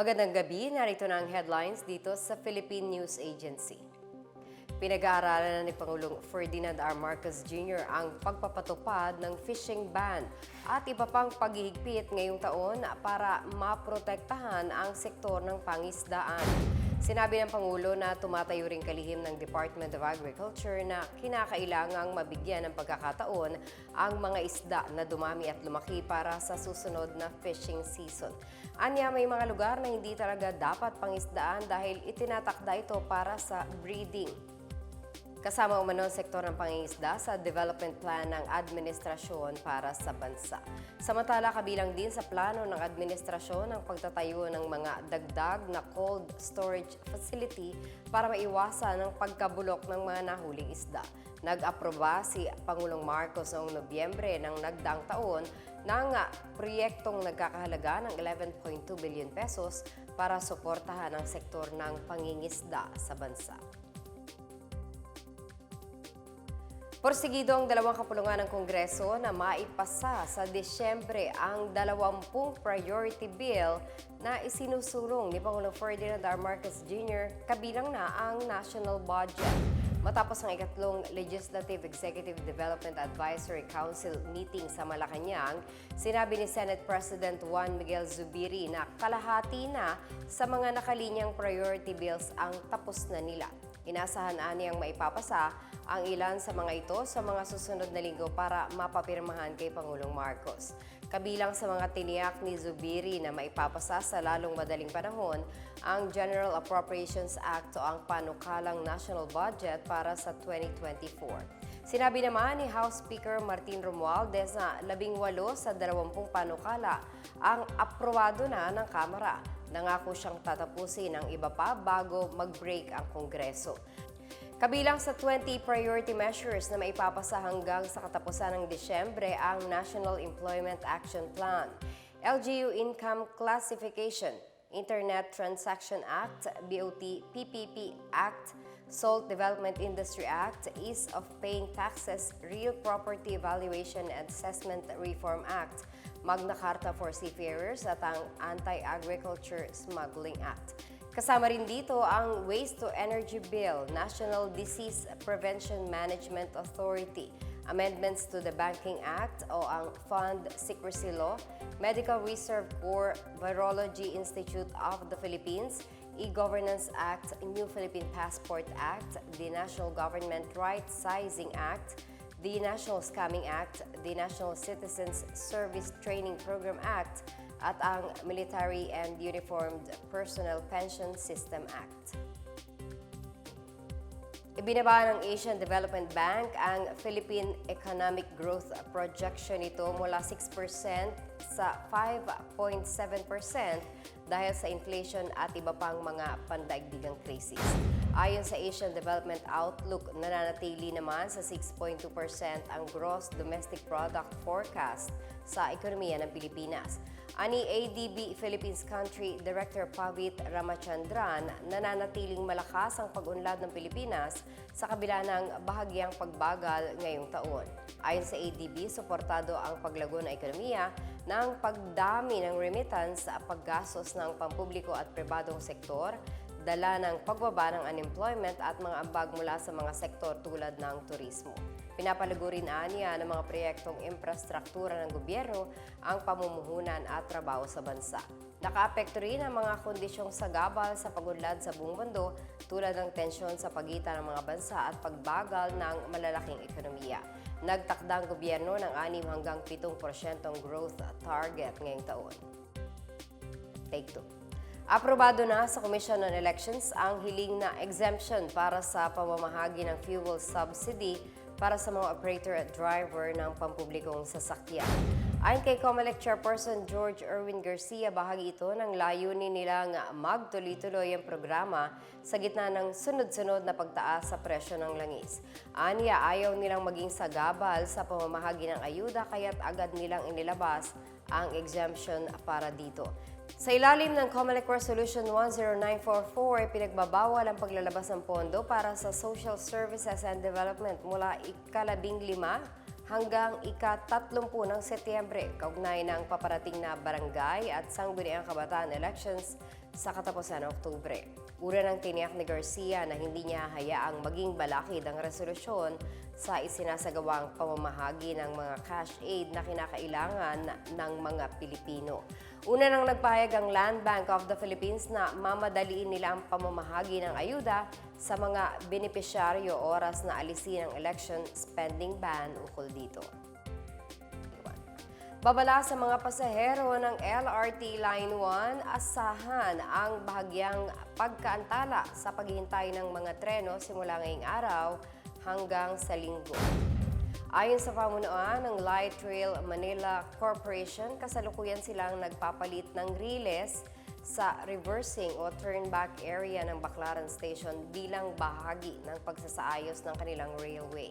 Magandang gabi, narito na ang headlines dito sa Philippine News Agency. Pinag-aaralan na ni Pangulong Ferdinand R. Marcos Jr. ang pagpapatupad ng fishing ban at iba pang paghihigpit ngayong taon para maprotektahan ang sektor ng pangisdaan. Sinabi ng Pangulo na tumatayo ring kalihim ng Department of Agriculture na kinakailangang mabigyan ng pagkakataon ang mga isda na dumami at lumaki para sa susunod na fishing season. Anya may mga lugar na hindi talaga dapat pangisdaan dahil itinatakda ito para sa breeding. Kasama umano ang sektor ng pangingisda sa development plan ng administrasyon para sa bansa. Samantala, kabilang din sa plano ng administrasyon ang pagtatayo ng mga dagdag na cold storage facility para maiwasan ang pagkabulok ng mga nahuling isda. Nag-aproba si Pangulong Marcos noong Nobyembre ng nagdaang taon ng proyektong nagkakahalaga ng 11.2 billion pesos para suportahan ang sektor ng pangingisda sa bansa. Porsigido ang dalawang kapulungan ng Kongreso na maipasa sa Disyembre ang 20 priority bill na isinusulong ni Pangulong Ferdinand R. Marcos Jr. kabilang na ang national budget. Matapos ang ikatlong Legislative Executive Development Advisory Council meeting sa Malacanang, sinabi ni Senate President Juan Miguel Zubiri na kalahati na sa mga nakalinyang priority bills ang tapos na nila. Inasahan aniyang maipapasa ang ilan sa mga ito sa mga susunod na linggo para mapapirmahan kay Pangulong Marcos. Kabilang sa mga tiniyak ni Zubiri na maipapasa sa lalong madaling panahon ang General Appropriations Act o ang panukalang national budget para sa 2024. Sinabi naman ni House Speaker Martin Romualdez na labing walo sa dalawampung panukala ang aprobado na ng Kamara. Nangako siyang tatapusin ang iba pa bago mag-break ang Kongreso. Kabilang sa 20 priority measures na maipapasa hanggang sa katapusan ng Disyembre ang National Employment Action Plan, LGU Income Classification, Internet Transaction Act, BOT PPP Act, Salt Development Industry Act, Ease of Paying Taxes, Real Property Evaluation and Assessment Reform Act, Magna Carta for Seafarers at ang Anti-Agriculture Smuggling Act. Kasama rin dito ang Waste to Energy Bill, National Disease Prevention Management Authority, amendments to the Banking Act o ang Fund Secrecy Law, Medical Reserve Corps, Virology Institute of the Philippines, E-Governance Act, New Philippine Passport Act, the National Government Rights Sizing Act, the National Scamming Act, the National Citizens Service Training Program Act, at ang Military and Uniformed Personnel Pension System Act. Ibinaba ng Asian Development Bank ang Philippine Economic Growth Projection nito mula 6% sa 5.7% dahil sa inflation at iba pang mga pandaigdigang krisis. Ayon sa Asian Development Outlook, nananatili naman sa 6.2% ang gross domestic product forecast sa ekonomiya ng Pilipinas. Ani ADB Philippines Country Director Pavit Ramachandran, nananatiling malakas ang pag-unlad ng Pilipinas sa kabila ng bahagyang pagbagal ngayong taon. Ayon sa ADB, suportado ang paglago ng ekonomiya ng pagdami ng remittance sa paggastos ng pampubliko at pribadong sektor, dala ng pagbaba ng unemployment at mga ambag mula sa mga sektor tulad ng turismo. Pinapalago rin niya ng mga proyektong infrastruktura ng gobyerno ang pamumuhunan at trabaho sa bansa. Nakaapekto rin ang mga kondisyong sagabal sa pagunlad sa buong mundo tulad ng tensyon sa pagitan ng mga bansa at pagbagal ng malalaking ekonomiya. Nagtakda ang gobyerno ng 6 hanggang 7% growth target ngayong taon. Take two. Aprobado na sa Commission on Elections ang hiling na exemption para sa pamamahagi ng fuel subsidy para sa mga operator at driver ng pampublikong sasakyan. Ayon kay COMELEC Chairperson George Erwin Garcia, bahagi ito ng layunin nilang magtuloy-tuloy ang programa sa gitna ng sunod-sunod na pagtaas sa presyo ng langis. Anya, ayaw nilang maging sagabal sa pamamahagi ng ayuda kaya't agad nilang inilabas ang exemption para dito. Sa ilalim ng COMELEC Resolution 10944, pinagbabawal ang paglalabas ng pondo para sa social services and development mula ikalabing lima hanggang ika-30 ng Setyembre, kaugnay ng paparating na barangay at sangguniang kabataan elections sa katapusan ng Oktubre. Una ng tiniyak ni Garcia na hindi niya hayaang maging balakid ang resolusyon sa isinasagawang pamamahagi ng mga cash aid na kinakailangan ng mga Pilipino. Una nang nagpahayag ang Land Bank of the Philippines na mamadaliin nila ang pamamahagi ng ayuda sa mga benepisyaryo oras na alisin ang election spending ban ukol dito. Babala sa mga pasahero ng LRT Line 1, asahan ang bahagyang pagkaantala sa paghihintay ng mga treno simula ngayong araw hanggang sa linggo. Ayon sa pamunuan ng Light Rail Manila Corporation, kasalukuyan silang nagpapalit ng riles sa reversing o turn-back area ng Baclaran Station bilang bahagi ng pagsasaayos ng kanilang railway.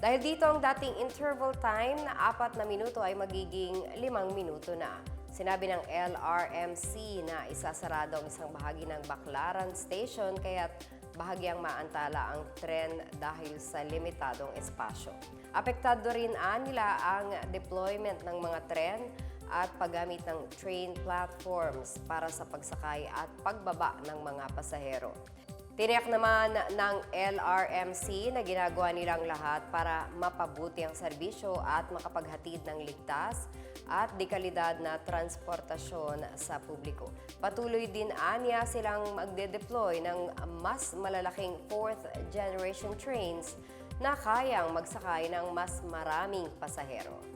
Dahil dito ang dating interval time na apat na minuto ay magiging limang minuto na. Sinabi ng LRMC na isasarado ang isang bahagi ng Baclaran Station kaya't bahagyang maantala ang tren dahil sa limitadong espasyo. Apektado rin nila ang deployment ng mga tren at paggamit ng train platforms para sa pagsakay at pagbaba ng mga pasahero. Tiniyak naman ng LRMC na ginagawa nilang lahat para mapabuti ang serbisyo at makapaghatid ng ligtas at dekalidad na transportasyon sa publiko. Patuloy din anya silang magde-deploy ng mas malalaking fourth generation trains na kayang magsakay ng mas maraming pasahero.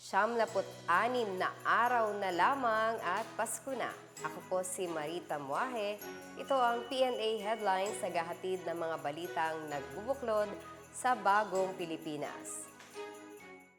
Siyam anim na araw na lamang at Pasko na. Ako po si Marita Muahe. Ito ang PNA Headlines sa gahatid ng mga balitang nagbubuklod sa bagong Pilipinas.